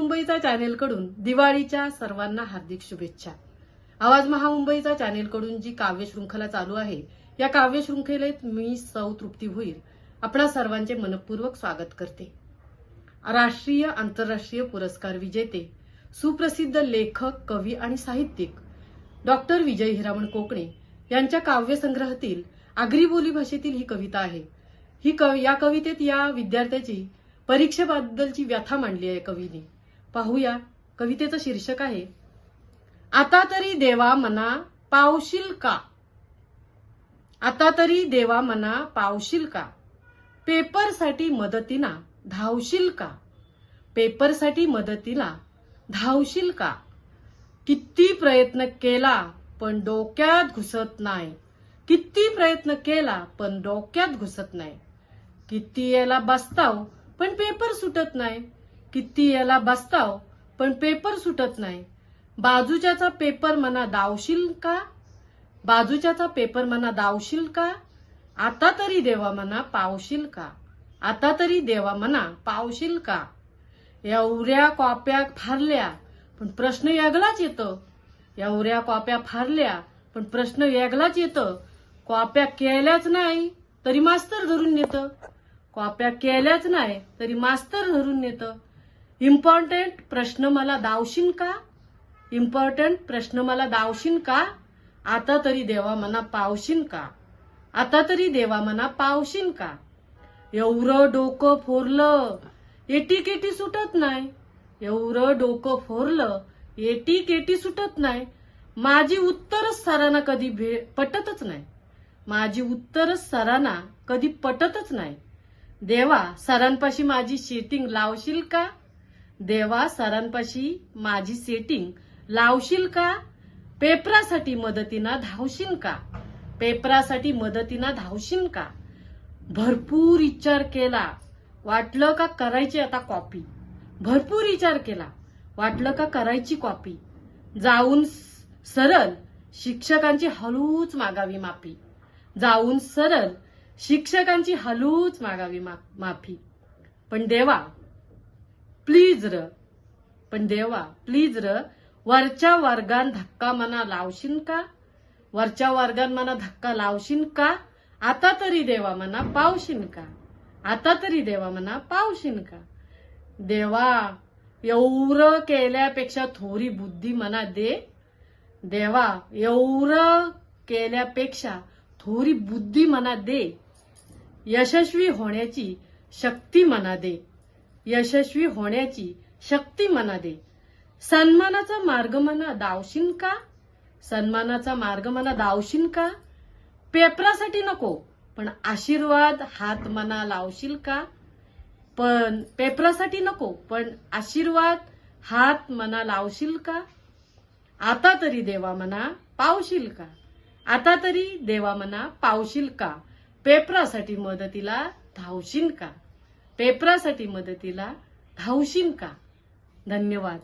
महामुंबईचा चॅनेलकडून दिवाळीच्या सर्वांना हार्दिक शुभेच्छा. आवाज महामुंबईचा चॅनेलकडून जी काव्यशृंखला चालू आहे या काव्यशृंखलेत मी सौ तृप्ती भोईर आपणा सर्वांचे मनपूर्वक स्वागत करते. राष्ट्रीय आंतरराष्ट्रीय पुरस्कार विजेते सुप्रसिद्ध लेखक कवी आणि साहित्यिक डॉक्टर विजय हिरामण कोकणे यांच्या काव्यसंग्रहातील आगरी बोली भाषेतील ही कविता आहे. ही कव या कवितेत या विद्यार्थ्याची परीक्षेबद्दलची व्यथा मांडली आहे कवीने. पाहूया कवितेचं शीर्षक आहे. आता तरी देवा मना पावशील का? आता तरी देवा मना पावशील का? पेपरसाठी मदतीना धावशील का? पेपरसाठी मदतीला धावशील का? किती प्रयत्न केला पण डोक्यात घुसत नाही. किती प्रयत्न केला पण डोक्यात घुसत नाही. किती याला बसताव पण पेपर सुटत नाही. किती याला बसताव? पण पेपर सुटत नाही. बाजूच्याचा पेपर मना दावशील का? बाजूच्याचा पेपर मना दावशील का? आता तरी देवा मना पावशील का? आता तरी देवा मना पावशील का? एवढ्या कॉप्या फारल्या पण प्रश्न वेगळाच येतो. एवढ्या कॉप्या फारल्या पण प्रश्न वेगळाच येतं. कॉप्या केल्याच नाही तरी मास्तर धरून नेतं. कॉप्या केल्याच नाही तरी मास्तर धरून नेतं. इम्पॉर्टंट प्रश्न मला दावशीन का? इम्पॉर्टंट प्रश्न मला दावशीन का? आता तरी देवा मना पावशीन का? आता तरी देवा मना पावशीन का? एवढं डोकं फोरलं एटी केटी सुटत नाही. एवढं डोकं फोरलं एटी केटी सुटत नाही. माझी उत्तरच सरांना कधी भे पटतच नाही. माझी उत्तरच सरांना कधी पटतच नाही. देवा सरांपाशी माझी शेटिंग लावशील का? देवा सरांपाशी माझी सेटिंग लावशील का? पेपरासाठी मदतीना धावशील का? पेपरासाठी मदतीना धावशील का? भरपूर विचार केला. वाटलं का करायची आता कॉपी भरपूर विचार केला. वाटलं का करायची कॉपी जाऊन स- सरळ शिक्षकांची हळूच मागावी माफी. जाऊन सरळ शिक्षकांची हळूच मागावी मा- माफी. पण देवा प्लीज र. पण देवा प्लीज र वरच्या वर्गान धक्का मना लावशील का? वरच्या वर्गान मना धक्का लावशील का? आता तरी देवा मना पावशील का? आता तरी देवा मना पावशील का? देवा एवढं केल्यापेक्षा थोडी बुद्धी मना दे. देवा एवढं केल्यापेक्षा थोडी बुद्धी मना दे. यशस्वी होण्याची शक्ती मना दे. यशस्वी होण्याची शक्ती मना दे. सन्मानाचा मार्ग मना दावशीन का? सन्मानाचा मार्ग मना दावशीन का? पेपरासाठी नको पण आशीर्वाद हात मना लावशील का? पण पेपरासाठी नको पण आशीर्वाद हात मना लावशील का? आता तरी देवा मना पावशील का? आता तरी देवा मना पावशील का? पेपरासाठी मदतीला धावशील का? पेपरासाठी मदतीला धावशील का? धन्यवाद.